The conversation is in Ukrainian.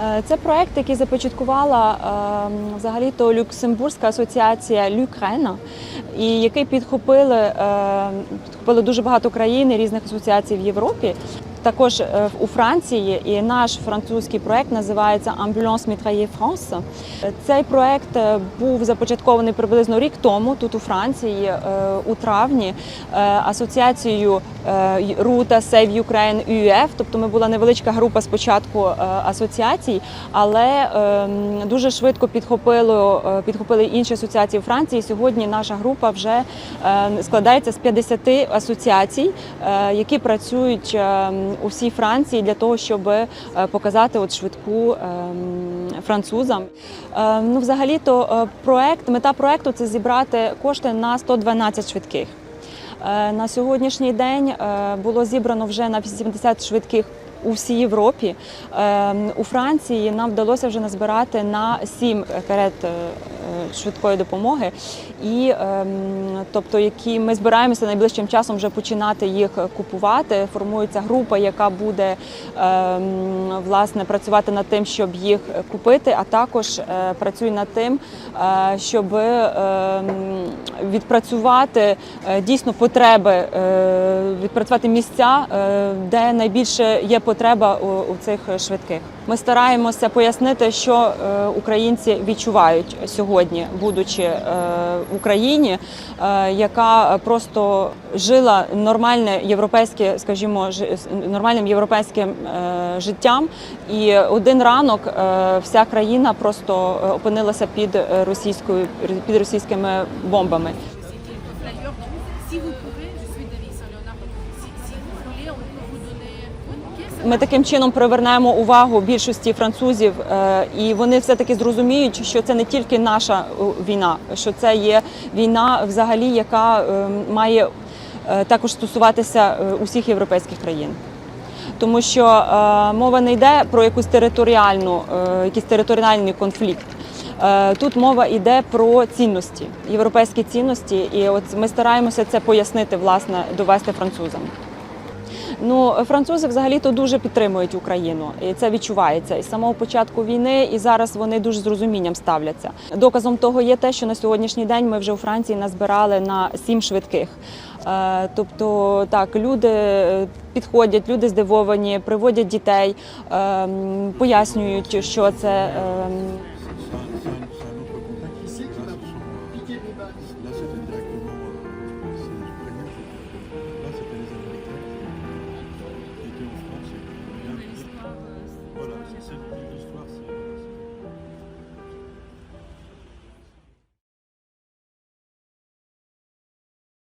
Е, Це проект, який започаткувала е, взагалі-то Люксембурзька асоціація Люкрена, і який підхопили, е, підхопили дуже багато країн і різних асоціацій в Європі. Також е, у Франції і наш французький проект називається Mitraille France. Е, Цей проект е, був започаткований приблизно рік тому тут у Франції, е, у травні, асоціацією Рута Save Ukraine UF. Тобто ми була невеличка група спочатку асоціацій, але е, дуже швидко підхопило, підхопили інші асоціації Франції. Сьогодні наша група вже е, складається з 50 асоціацій, які працюють е, у всій Франції для того, щоб е, показати от швидку е, французам. Е, Ну, взагалі-то е, проект, мета проекту це зібрати кошти на 112 швидких. Е, На сьогоднішній день е, було зібрано вже на 80 швидких у всій Європі. Е, У Франції нам вдалося вже назбирати на 7 карет швидкої допомоги, і тобто, які ми збираємося найближчим часом вже починати їх купувати. Формується група, яка буде власне працювати над тим, щоб їх купити, а також працює над тим, щоб відпрацювати е, дійсно потреби, е, відпрацювати місця, е, де найбільше є потреба у, у цих швидких. Ми стараємося пояснити, що е, українці відчувають сьогодні, будучи е, в Україні, е, яка просто жила нормальне європейське, скажімо, нормальним європейським життям. І один ранок вся країна просто опинилася під російською під російськими бомбами. Ми таким чином привернемо увагу більшості французів, е, і вони все таки зрозуміють, що це не тільки наша е, війна, що це є війна, взагалі, яка е, має також стосуватися усіх європейських країн. Тому що мова не йде про якусь територіальну, якийсь територіальний конфлікт. Тут мова йде про цінності, європейські цінності, і от ми стараємося це пояснити, власне, довести французам. Ну, французи взагалі-то дуже підтримують Україну, і це відчувається і з самого початку війни, і зараз вони дуже з розумінням ставляться. Доказом того є те, що на сьогоднішній день ми вже у Франції назбирали на сім швидких. Е, Тобто так, люди е, підходять, люди здивовані, приводять дітей, е, пояснюють, що це.